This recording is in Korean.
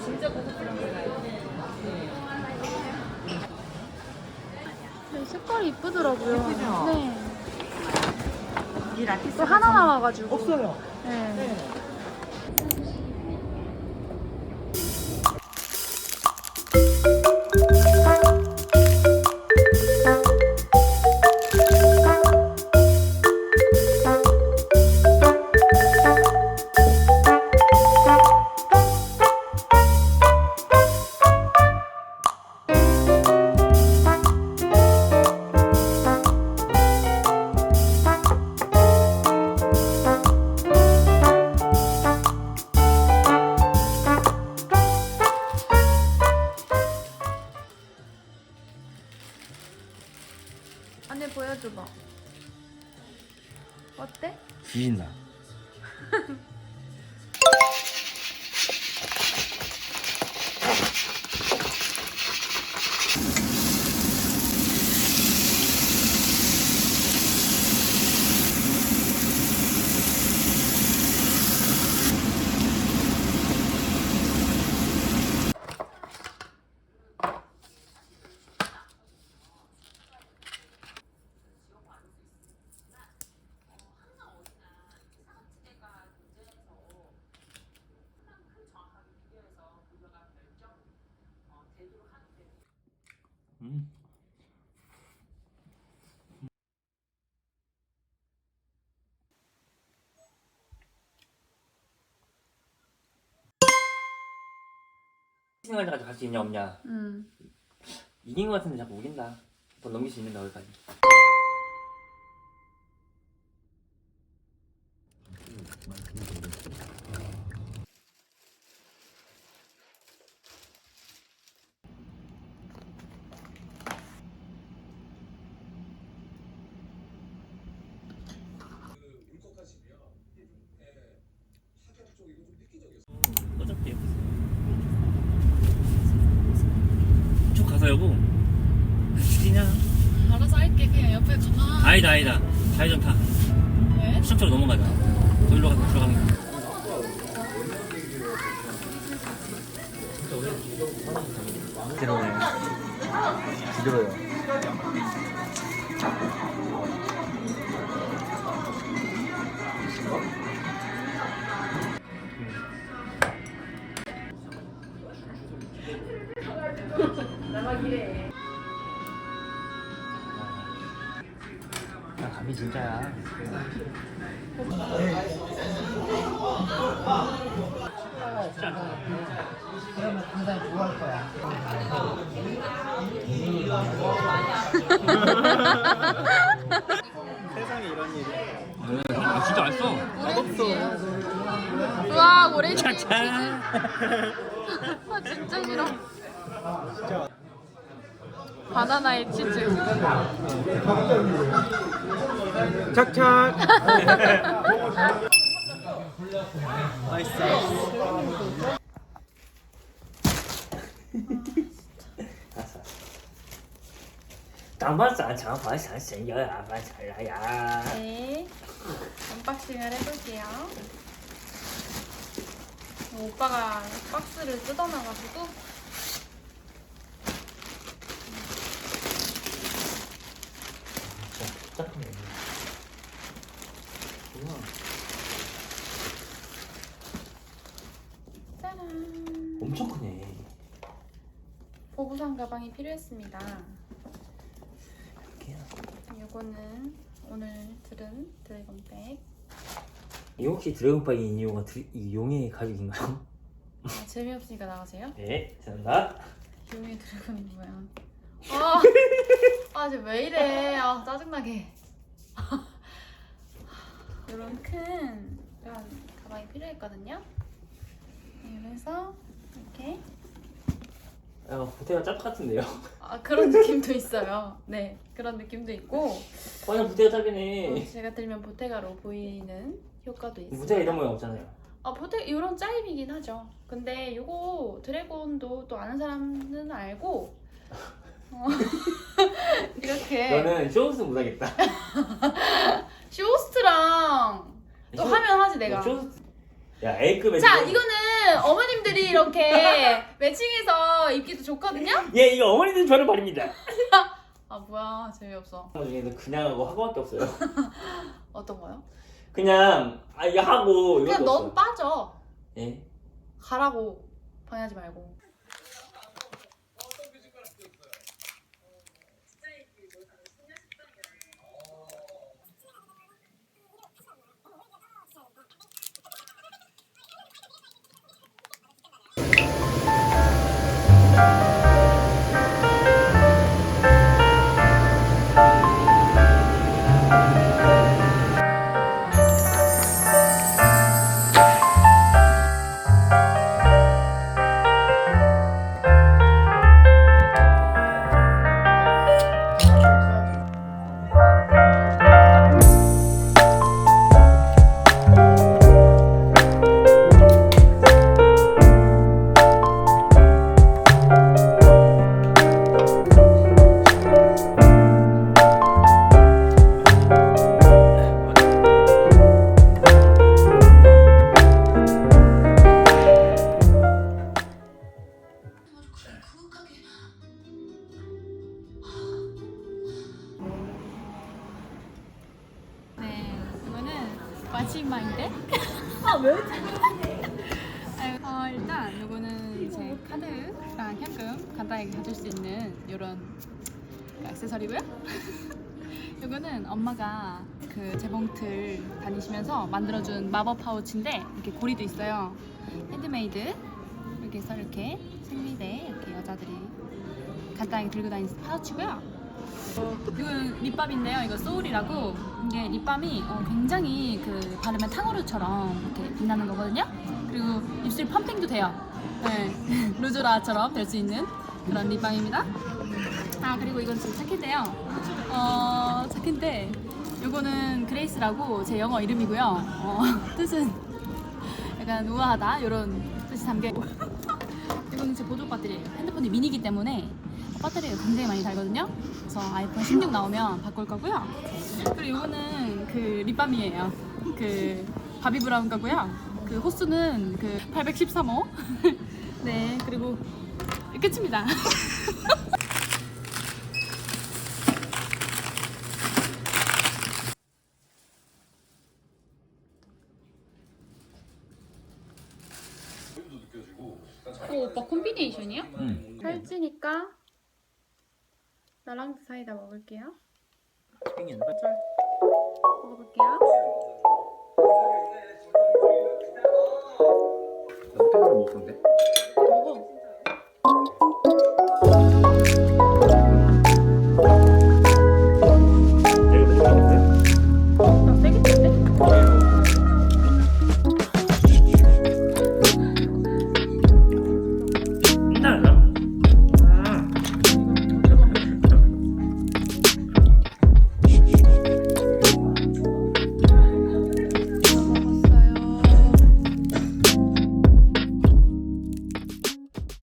진짜. 네, 색깔이 이쁘더라고요. 예쁘죠? 네. 이 라티스 또 하나 남아가지고. 없어요. 네. 네. 어때? 뒤진다. 음. 생활 가지고 갈수 있냐 없냐 음. 이긴 것 같은데 자꾸 우긴다 더 넘길 수 있는데 거기까지 어차피 쭉 가서 여보 죽이냐 알아서 할게. 그냥 옆에 가만. 아니다 아니다 좌회전 타 왜? 시청적으로 넘어가자 거기로 가서 들어가면 돼 야 감이 진짜야 그러면 굉장히 좋아할 거야. 아, 진짜 맛있어 우와, 오렌지. 차차 아, 진짜 싫어. 바나나의 치즈. 착착. 맛있어. 단발상 장발상 생열 안발살라야. 네. 언박싱을 해볼게요. 오빠가 박스를 뜯어놔가지고 보부상 가방이 필요했습니다. 이렇게요. 이거는 오늘 들은 드래곤백. 이 혹시 드래곤파이인 이유가 드, 이 용의 가죽인가요? 아, 재미없으니까 나가세요. 네, 감사합니다. 용의 드래곤이 뭐야? 아, 아, 쟤왜 이래? 아, 짜증나게. 이런 큰 이런 가방이 필요했거든요. 네, 그래서 이렇게 아, 부태가 짭 같은데요? 아, 그런 느낌도 있어요. 네, 그런 느낌도 있고 완전 부태가 어, 짭이네. 제가 들면 보테가로 보이는 효과도 있어요. 부태가 이런 모양 없잖아요. 아, 보테 이런 짜임이긴 하죠. 근데 요거 드래곤도 또 아는 사람은 알고 어, 이렇게 너는 쇼스 못하겠다. 쇼호스트랑 또 쇼- 하면 하지 내가. 쇼스 야 A급에 자 이거는 어머님들이 이렇게 매칭해서 입기도 좋거든요. 예 이거 어머니들 좋아하는 말입니다 아 뭐야 재미없어. 그 중에는 그냥 하고 하고밖에 없어요 어떤 거요? 그냥 아 이거 하고 이것도 그냥 넌 없어요 빠져. 예? 가라고 방해하지 말고. 간단하게 가질 수 있는 이런 액세서리고요. 이거는 엄마가 그 재봉틀 다니시면서 만들어준 마법 파우치인데 이렇게 고리도 있어요. 핸드메이드 이렇게 해서 이렇게 생리대 이렇게 여자들이 간단하게 들고 다니는 파우치고요. 이건 립밤인데요. 이거 소울이라고 이게 립밤이 어, 굉장히 그 바르면 탕후루처럼 이렇게 빛나는 거거든요. 그리고 입술 펌핑도 돼요. 네, 루즈라처럼 될 수 있는 그런 립밤입니다. 아 그리고 이건 제 차키인데요. 어 차키인데 이거는 그레이스라고 제 영어 이름이고요. 어, 뜻은 약간 우아하다 이런 뜻이 담겨 이거는 제 보조 배터리예요. 핸드폰이 미니기 때문에 배터리가 굉장히 많이 달거든요. 그래서 아이폰 16 나오면 바꿀 거고요. 그리고 이거는 그 립밤이에요. 그 바비 브라운 거고요. 그 호수는 그 813호. 네, 그리고 끝입니다. 어, 오빠 콤비네이션이야? 응 살찌니까 나랑 사이다 먹을게요. 땡겼나? 먹어볼게요. 너무 땡을 먹던데?